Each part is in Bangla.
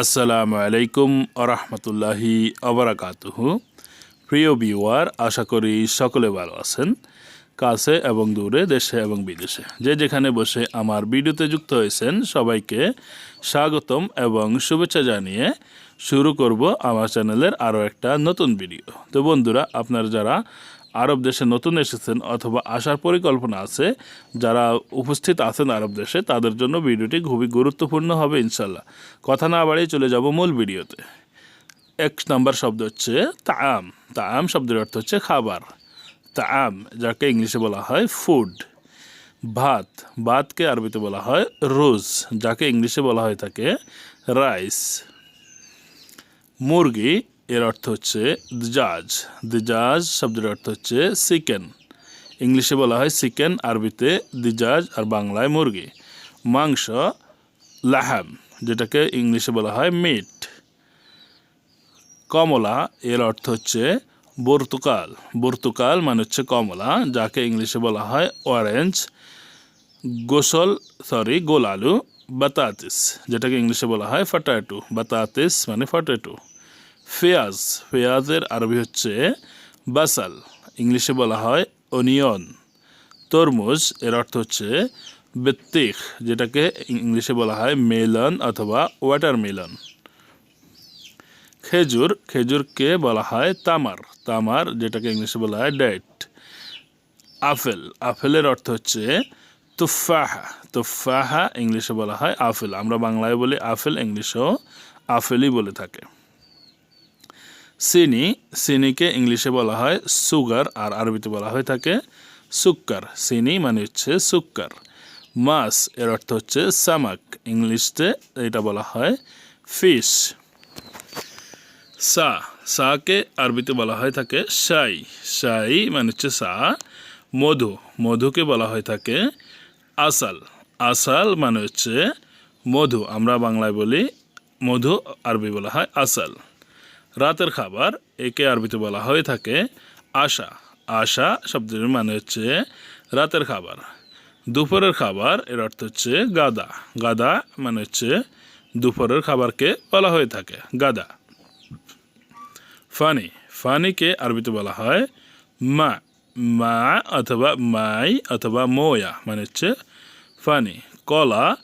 আসসালামু আলাইকুম আরহামতুল্লাহি আবরাকাতুহু প্রিয় ভিউয়ার, আশা করি সকলে ভালো আছেন, কাছে এবং দূরে, দেশে এবং বিদেশে। যে যেখানে বসে আমার ভিডিওতে যুক্ত হয়েছেন, সবাইকে স্বাগতম এবং শুভেচ্ছা জানিয়ে শুরু করব আমার চ্যানেলের আরও একটা নতুন ভিডিও। তো বন্ধুরা, আপনারা যারা আরব দেশে নতুন এসেছেন অথবা আসার পরিকল্পনা আছে, যারা উপস্থিত আছেন আরব দেশে, তাদের জন্য ভিডিওটি খুবই গুরুত্বপূর্ণ হবে ইনশাল্লাহ কথা না বাড়িয়ে চলে যাব মূল ভিডিওতে। এক নম্বর শব্দ হচ্ছে তাম তাম শব্দের অর্থ হচ্ছে খাবার। তাম যাকে ইংলিশে বলা হয় ফুড ভাত, ভাতকে আরবিতে বলা হয় রোজ, যাকে ইংলিশে বলা হয়ে থাকে রাইস মুরগি এর অর্থ হচ্ছে দিজাজ। দিজাজ শব্দের অর্থ হচ্ছে চিকেন ইংলিশে বলা হয় চিকেন আরবিতে দিজাজ আর বাংলায় মুরগি। মাংস, লাহাম, যেটাকে ইংলিশে বলা হয় মিট কমলা, এর অর্থ হচ্ছে বর্তুকাল। বর্তুকাল মানে হচ্ছে কমলা, যাকে ইংলিশে বলা হয় অরেঞ্জ গোসল সরি গোলালু বাতাতিস, যেটাকে ইংলিশে বলা হয় ফটাটু বাতাতিস মানে ফটাটু পেঁয়াজ ফেয়াজের আরবি হচ্ছে বাসাল, ইংলিশে বলা হয় অনিয়ন। তরমুজ, এর অর্থ হচ্ছে বেত্তিক যেটাকে ইংলিশে বলা হয় মেলন অথবা ওয়াটারমেলন। খেজুর, খেজুরকে বলা হয় তামার তামার যেটাকে ইংলিশে বলা হয় ডেট আপেল, আপেলের অর্থ হচ্ছে তুফাহা তুফাহা ইংলিশে বলা হয় আপেল। আমরা বাংলায় বলি আপেল, ইংলিশেও আপেলই বলে থাকে। চিনি চিনিকে ইংলিশে বলা হয় সুগার আর আরবিতে বলা হয়ে থাকে সুক্কার। চিনি মানে হচ্ছে সুক্কার। মাছ এর অর্থ হচ্ছে সামাক। ইংলিশতে এটা বলা হয় ফিশ। সা, সাকে আরবিতে বলা হয় থাকে সাই সাই মানে হচ্ছে সা। মধু, মধুকে বলা হয় থাকে আসাল। আসাল মানে হচ্ছে মধু। আমরা বাংলায় বলি মধু, আরবি বলা হয় আসাল। রাতের খাবার একে আরবিতে বলা হয়ে থাকে আশা। আশা শব্দের মানে হচ্ছে রাতের খাবার। দুপুরের খাবার এর অর্থ হচ্ছে গাদা। গাদা মানে হচ্ছে দুপুরের খাবারকে বলা হয়ে থাকে, গাদা। ফানি। ফানিকে আরবিতে বলা হয় মা। মা অথবা মাই অথবা মোয়া মানে হচ্ছে ফানি। কলা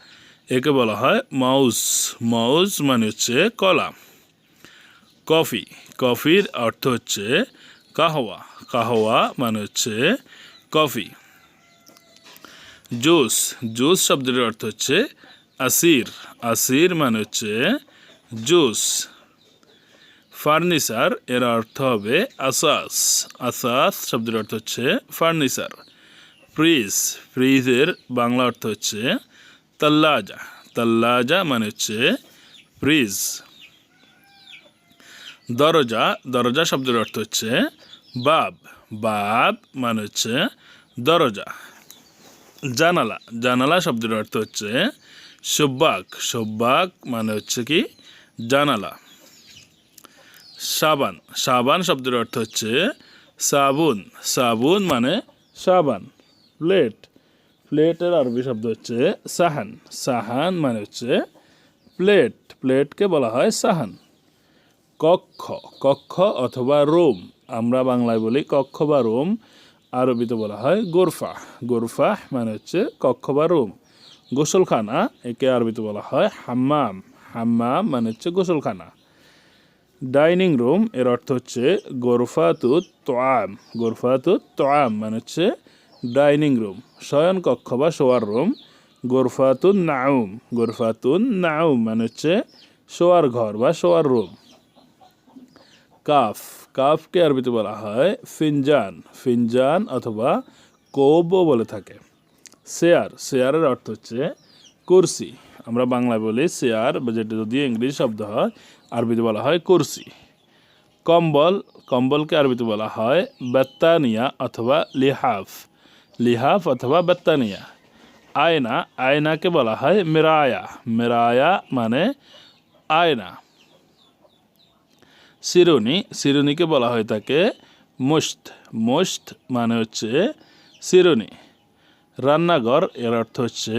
একে বলা হয় মাউস। মাউস মানে হচ্ছে কলা। কফি। কফির অর্থ হচ্ছে কাহওয়া। কাহওয়া মানে হচ্ছে কফি। জুস। জুস শব্দের অর্থ হচ্ছে আসির। আসির মানে হচ্ছে জুস। ফার্নিচার এর অর্থ হবে আসাস। আসাস শব্দের অর্থ হচ্ছে ফার্নিচার। ফ্রিজ। ফ্রিজের বাংলা অর্থ হচ্ছে তাল্লাজা। তাল্লাজা মানে হচ্ছে ফ্রিজ। দরজা দরজা শব্দের অর্থ হচ্ছে বাব। বাব মানে হচ্ছে দরজা। জানালা জানালা শব্দের অর্থ হচ্ছে সব্বাক। সব্বাক মানে হচ্ছে কি? জানালা। সাবান সাবান শব্দের অর্থ হচ্ছে সাবুন। সাবুন মানে সাবান, প্লেট। প্লেটের আরবি শব্দ হচ্ছে সাহান। সাহান মানে হচ্ছে প্লেট। প্লেটকে বলা হয় সাহান। কক্ষ কক্ষ অথবা রুম। আমরা বাংলায় বলি কক্ষ বা রুম, আরবিতে বলা হয় গোরফা। গোরফা মানে হচ্ছে কক্ষ বা রুম। গোসলখানা, একে আরবিতে বলা হয় হাম্মাম। হাম্মাম মানে হচ্ছে গোসলখানা। ডাইনিং রুম, এর অর্থ হচ্ছে গোরফাতু তোয়াম। গোরফাতু তোয়াম মানে হচ্ছে ডাইনিং রুম, শয়ন কক্ষ বা শোয়ার রুম। গোরফাতুন নাউম। গোরফাতুন নাউম মানে হচ্ছে শোয়ার ঘর বা শোয়ার রুম। কাফ, কাফকে আরবিতে বলা হয় ফিনজান ফিনজান অথবা কোবও বলে থাকে। শেয়ার শেয়ারের অর্থ হচ্ছে কুরসি। আমরা বাংলায় বলি শেয়ার যেটা যদি ইংরেজি শব্দ হয়, আরবিতে বলা হয় কুরসি। কম্বল, কম্বলকে আরবিতে বলা হয় বেত্তানিয়া অথবা লিহাফ। লিহাফ অথবা বেত্তানিয়া। আয়না, আয়নাকে বলা হয় মেরায়া। মেরায়া মানে আয়না। শিরুনি শিরুনিকে বলা হয় থাকে মুস্ত মুস্ত মানে হচ্ছে শিরুনি রান্নাঘর, এর অর্থ হচ্ছে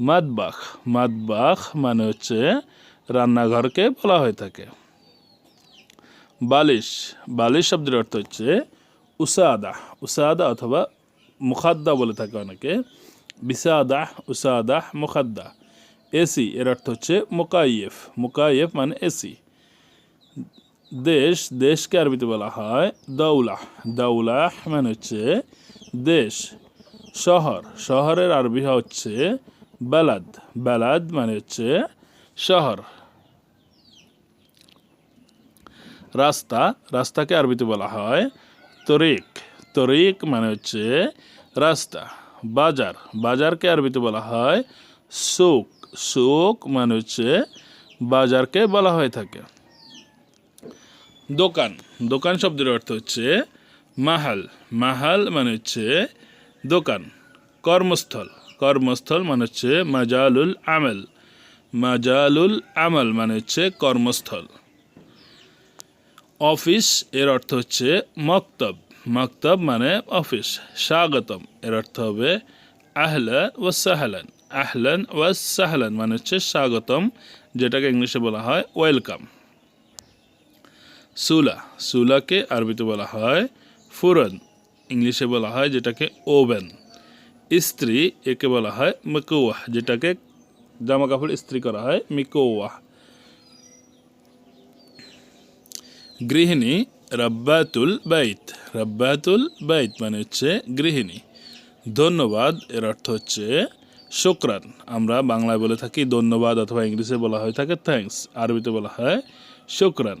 মাদবাখ। মাদবাখ মানে হচ্ছে রান্নাঘরকে বলা হয়ে থাকে বালিশ। বালিশ শব্দের অর্থ হচ্ছে উসাদা। উসাদা অথবা মুখাদ্দা বলে থাকে অনেকে। বিসাদা, উসাদা, মুখাদ্দা। এসি, এর অর্থ হচ্ছে মোকাইয়েফ মোকাইয়েফ মানে এসি। দেশ, দেশকে আরবিতে বলা হয় দৌলাহ দৌলাহ মানে হচ্ছে দেশ, শহর। শহরের আরবি হচ্ছে বালাদ। বালাদ মানে হচ্ছে শহর। রাস্তা, রাস্তাকে আরবিতে বলা হয় তরিক। তরিক মানে হচ্ছে রাস্তা। বাজার, বাজারকে আরবিতে বলা হয় সুক। সুক মানে হচ্ছে বাজারকে বলা হয়ে থাকে। দোকান। দোকান শব্দের অর্থ হচ্ছে মাহাল। মাহাল মানে হচ্ছে দোকান, কর্মস্থল। কর্মস্থল মানে হচ্ছে মাজালুল আমল। মাজালুল আমল মানে হচ্ছে কর্মস্থল। অফিস এর অর্থ হচ্ছে মক্তব। মক্তব মানে অফিস। স্বাগতম এর অর্থ হবে আহলান ও সাহলান। আহলান ও সাহলান মানে হচ্ছে স্বাগতম, যেটাকে ইংলিশে বলা হয় ওয়েলকাম। সুলা, সুলাকে আরবিতে বলা হয় ফুরন, ইংলিশে বলা হয় যেটাকে ওভেন স্ত্রী একে বলা হয় মিকোয়াহ যেটাকে জামা কাপড় ইস্ত্রি করা হয় মিকোয়াহ গৃহিণী, রব্বাতুল বাইত রব্বাতুল বাইত মানে হচ্ছে গৃহিণী। ধন্যবাদ, এর অর্থ হচ্ছে শুক্রান। আমরা বাংলায় বলে থাকি ধন্যবাদ, অথবা ইংলিশে বলা হয়ে থাকে থ্যাঙ্কস আরবিতে বলা হয় শুক্রান।